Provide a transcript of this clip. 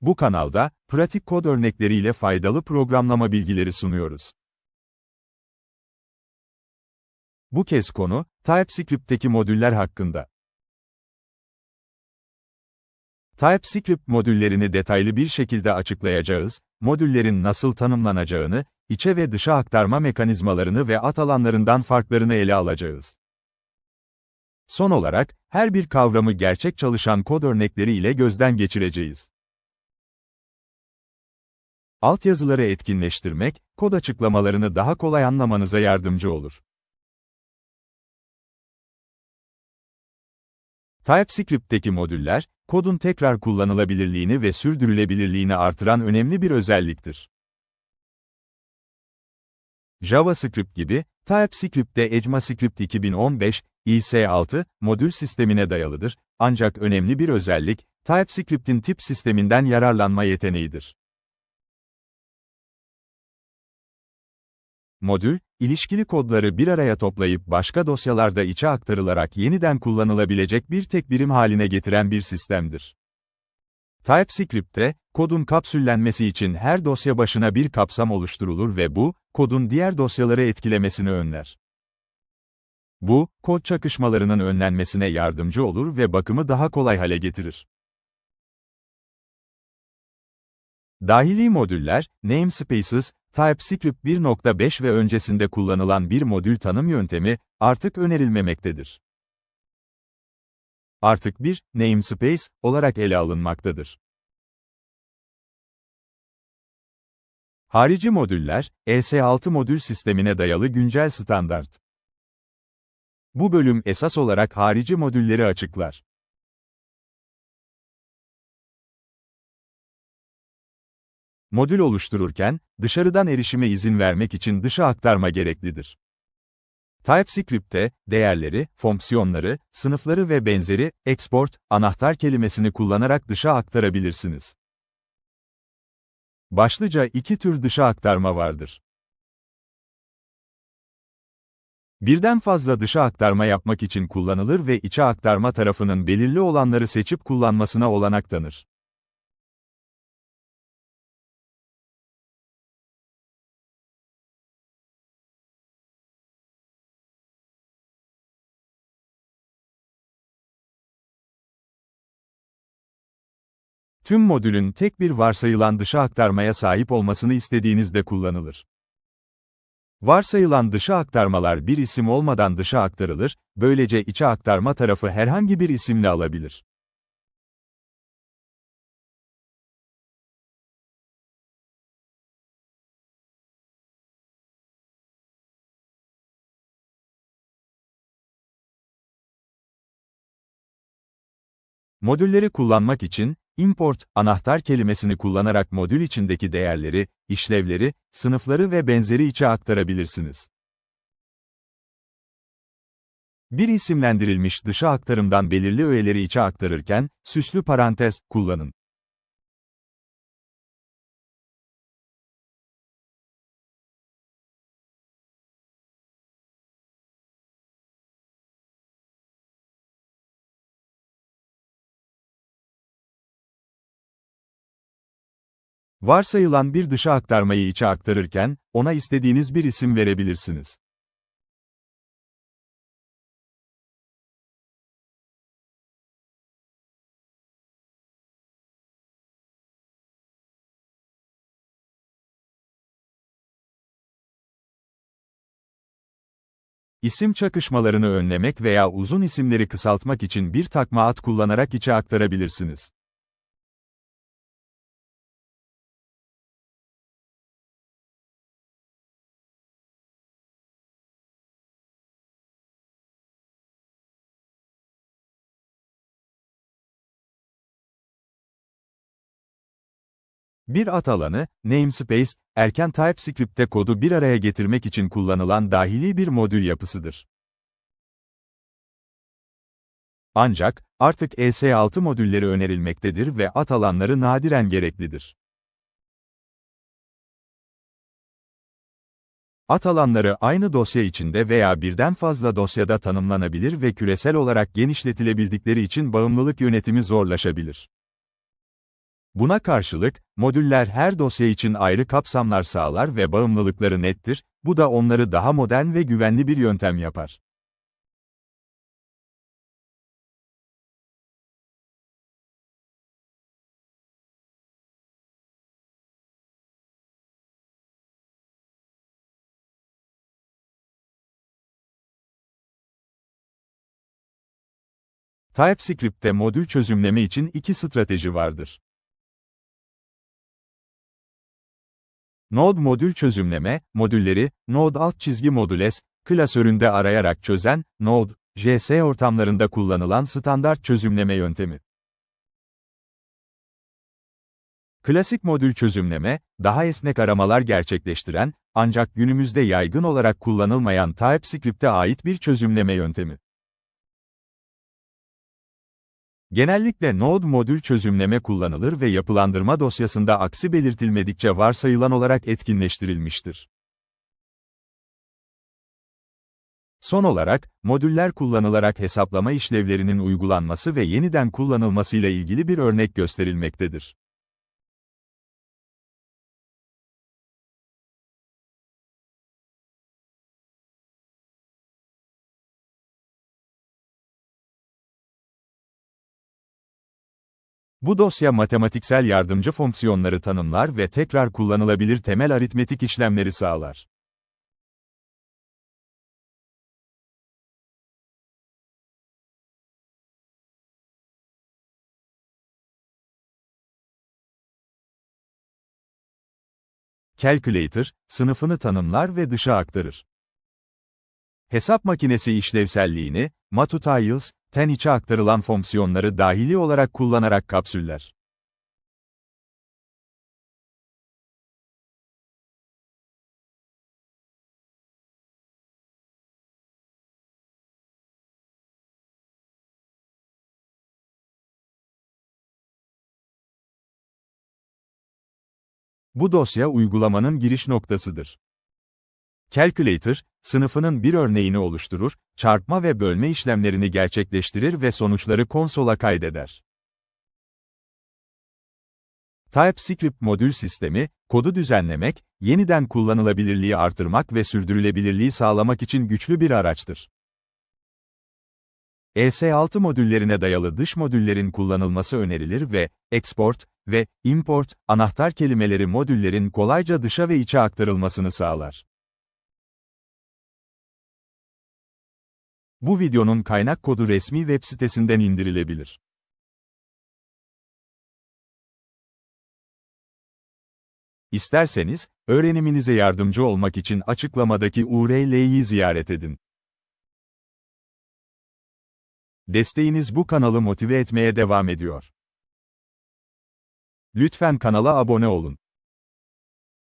Bu kanalda, pratik kod örnekleriyle faydalı programlama bilgileri sunuyoruz. Bu kez konu, TypeScript'teki modüller hakkında. TypeScript modüllerini detaylı bir şekilde açıklayacağız, modüllerin nasıl tanımlanacağını, içe ve dışa aktarma mekanizmalarını ve at alanlarından farklarını ele alacağız. Son olarak, her bir kavramı gerçek çalışan kod örnekleri ile gözden geçireceğiz. Altyazıları etkinleştirmek, kod açıklamalarını daha kolay anlamanıza yardımcı olur. TypeScript'teki modüller, kodun tekrar kullanılabilirliğini ve sürdürülebilirliğini artıran önemli bir özelliktir. JavaScript gibi, TypeScript de ECMAScript 2015, IS6, modül sistemine dayalıdır, ancak önemli bir özellik, TypeScript'in tip sisteminden yararlanma yeteneğidir. Modül, ilişkili kodları bir araya toplayıp başka dosyalarda içe aktarılarak yeniden kullanılabilecek bir tek birim haline getiren bir sistemdir. TypeScript'te, kodun kapsüllenmesi için her dosya başına bir kapsam oluşturulur ve bu, kodun diğer dosyaları etkilemesini önler. Bu, kod çakışmalarının önlenmesine yardımcı olur ve bakımı daha kolay hale getirir. Dahili modüller, namespaces, TypeScript 1.5 ve öncesinde kullanılan bir modül tanım yöntemi, artık önerilmemektedir. Artık bir namespace olarak ele alınmaktadır. Harici modüller, ES6 modül sistemine dayalı güncel standart. Bu bölüm esas olarak harici modülleri açıklar. Modül oluştururken, dışarıdan erişime izin vermek için dışa aktarma gereklidir. TypeScript'te, değerleri, fonksiyonları, sınıfları ve benzeri, export, anahtar kelimesini kullanarak dışa aktarabilirsiniz. Başlıca iki tür dışa aktarma vardır. Birden fazla dışa aktarma yapmak için kullanılır ve içe aktarma tarafının belirli olanları seçip kullanmasına olanak tanır. Tüm modülün tek bir varsayılan dışa aktarmaya sahip olmasını istediğinizde kullanılır. Varsayılan dışa aktarmalar bir isim olmadan dışa aktarılır, böylece içe aktarma tarafı herhangi bir isimle alabilir. Modülleri kullanmak için, import, anahtar kelimesini kullanarak modül içindeki değerleri, işlevleri, sınıfları ve benzeri içe aktarabilirsiniz. Bir isimlendirilmiş dışa aktarımdan belirli öğeleri içe aktarırken, süslü parantez kullanın. Varsayılan bir dışa aktarmayı içe aktarırken, ona istediğiniz bir isim verebilirsiniz. İsim çakışmalarını önlemek veya uzun isimleri kısaltmak için bir takma ad kullanarak içe aktarabilirsiniz. Bir at alanı, namespace, erken TypeScript'te kodu bir araya getirmek için kullanılan dahili bir modül yapısıdır. Ancak, artık ES6 modülleri önerilmektedir ve at alanları nadiren gereklidir. At alanları aynı dosya içinde veya birden fazla dosyada tanımlanabilir ve küresel olarak genişletilebildikleri için bağımlılık yönetimi zorlaşabilir. Buna karşılık, modüller her dosya için ayrı kapsamlar sağlar ve bağımlılıkları nettir, bu da onları daha modern ve güvenli bir yöntem yapar. TypeScript'te modül çözümleme için iki strateji vardır. Node modül çözümleme, modülleri, Node alt çizgi modüles, klasöründe arayarak çözen, Node, JS ortamlarında kullanılan standart çözümleme yöntemi. Klasik modül çözümleme, daha esnek aramalar gerçekleştiren, ancak günümüzde yaygın olarak kullanılmayan TypeScript'e ait bir çözümleme yöntemi. Genellikle Node modül çözümleme kullanılır ve yapılandırma dosyasında aksi belirtilmedikçe varsayılan olarak etkinleştirilmiştir. Son olarak, modüller kullanılarak hesaplama işlevlerinin uygulanması ve yeniden kullanılmasıyla ilgili bir örnek gösterilmektedir. Bu dosya matematiksel yardımcı fonksiyonları tanımlar ve tekrar kullanılabilir temel aritmetik işlemleri sağlar. Calculator, sınıfını tanımlar ve dışa aktarır. Hesap makinesi işlevselliğini, Matutiles, ten içe aktarılan fonksiyonları dahili olarak kullanarak kapsüller. Bu dosya uygulamanın giriş noktasıdır. Calculator, sınıfının bir örneğini oluşturur, çarpma ve bölme işlemlerini gerçekleştirir ve sonuçları konsola kaydeder. TypeScript modül sistemi, kodu düzenlemek, yeniden kullanılabilirliği artırmak ve sürdürülebilirliği sağlamak için güçlü bir araçtır. ES6 modüllerine dayalı dış modüllerin kullanılması önerilir ve export ve import anahtar kelimeleri modüllerin kolayca dışa ve içe aktarılmasını sağlar. Bu videonun kaynak kodu resmi web sitesinden indirilebilir. İsterseniz, öğreniminize yardımcı olmak için açıklamadaki URL'yi ziyaret edin. Desteğiniz bu kanalı motive etmeye devam ediyor. Lütfen kanala abone olun.